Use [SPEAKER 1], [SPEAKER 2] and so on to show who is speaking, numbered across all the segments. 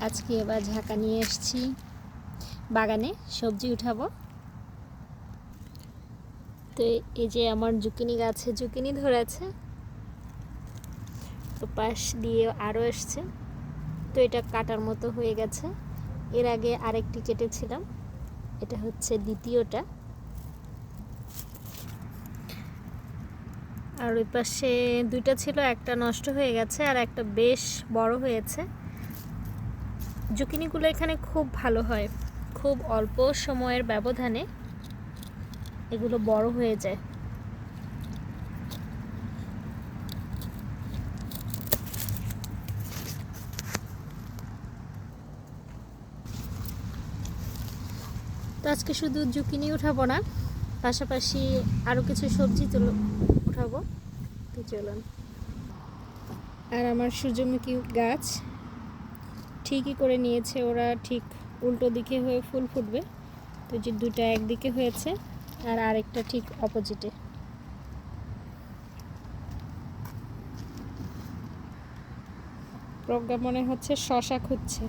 [SPEAKER 1] আজকে এবার ঝাঁকা নিয়ে এসেছি। বাগানে সবজি উঠাবো। তো এই যে আমার জুকিনি গাছে জুকিনি ধরেছে। তো পাশ দিয়ে আরও এসছে। তো এটা কাটার মতো হয়ে গেছে। এর আগে আরেকটি কেটেছিলাম। এটা হচ্ছে দ্বিতীয়টা। আর ওই পাশে দুইটা ছিল, একটা নষ্ট হয়ে গেছে আর একটা বেশ বড় হয়েছে। জুকিনিগুলো এখানে খুব ভালো হয়। খুব অল্প সময়ের ব্যবধানে এগুলো বড় হয়ে যায়। তো আজকে শুধু জুকিনি উঠাবো না, পাশাপাশি আরও কিছু সবজি তুলো উঠাবো। তো চলুন। আর আমার সূর্যমুখী গাছ। ঠিকই করে নিয়েছে, ওরা ঠিক উল্টো দিকে হয়ে ফুল ফুটবে। তো যে দুটা একদিকে হয়েছে আর আরেকটা ঠিক অপোজিটে প্রজ্ঞা মনে হচ্ছে শশা খুঁজছে।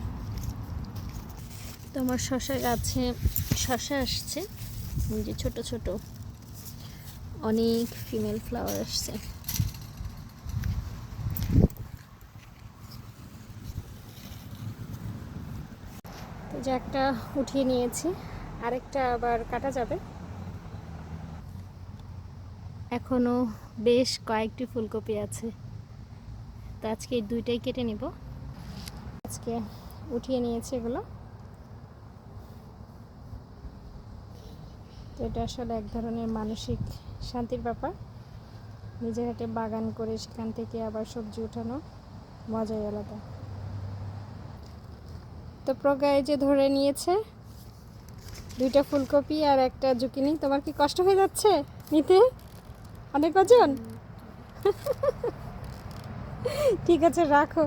[SPEAKER 1] তো আমার শশা গাছে শশা আসছে যে ছোট ছোট অনেক ফিমেল ফ্লাওয়ার আসছে। যে একটা উঠিয়ে নিয়েছি, আরেকটা আবার কাটা যাবে। এখনও বেশ কয়েকটি ফুলকপি আছে। তো আজকে এই দুইটাই কেটে নিব। আজকে উঠিয়ে নিয়েছি এগুলো। তো এটা আসলে এক ধরনের মানসিক শান্তির ব্যাপার। নিজের হাতে বাগান করে সেখান থেকে আবার সবজি উঠানো মজাই আলাদা। তো প্রজ্ঞা এই যে ধরে নিয়েছে, দুইটা ফুলকপি আর একটা জুকিনি। তোমার কি কষ্ট হয়ে যাচ্ছে, নিতে? অনেক কজন ঠিক আছে, রাখো।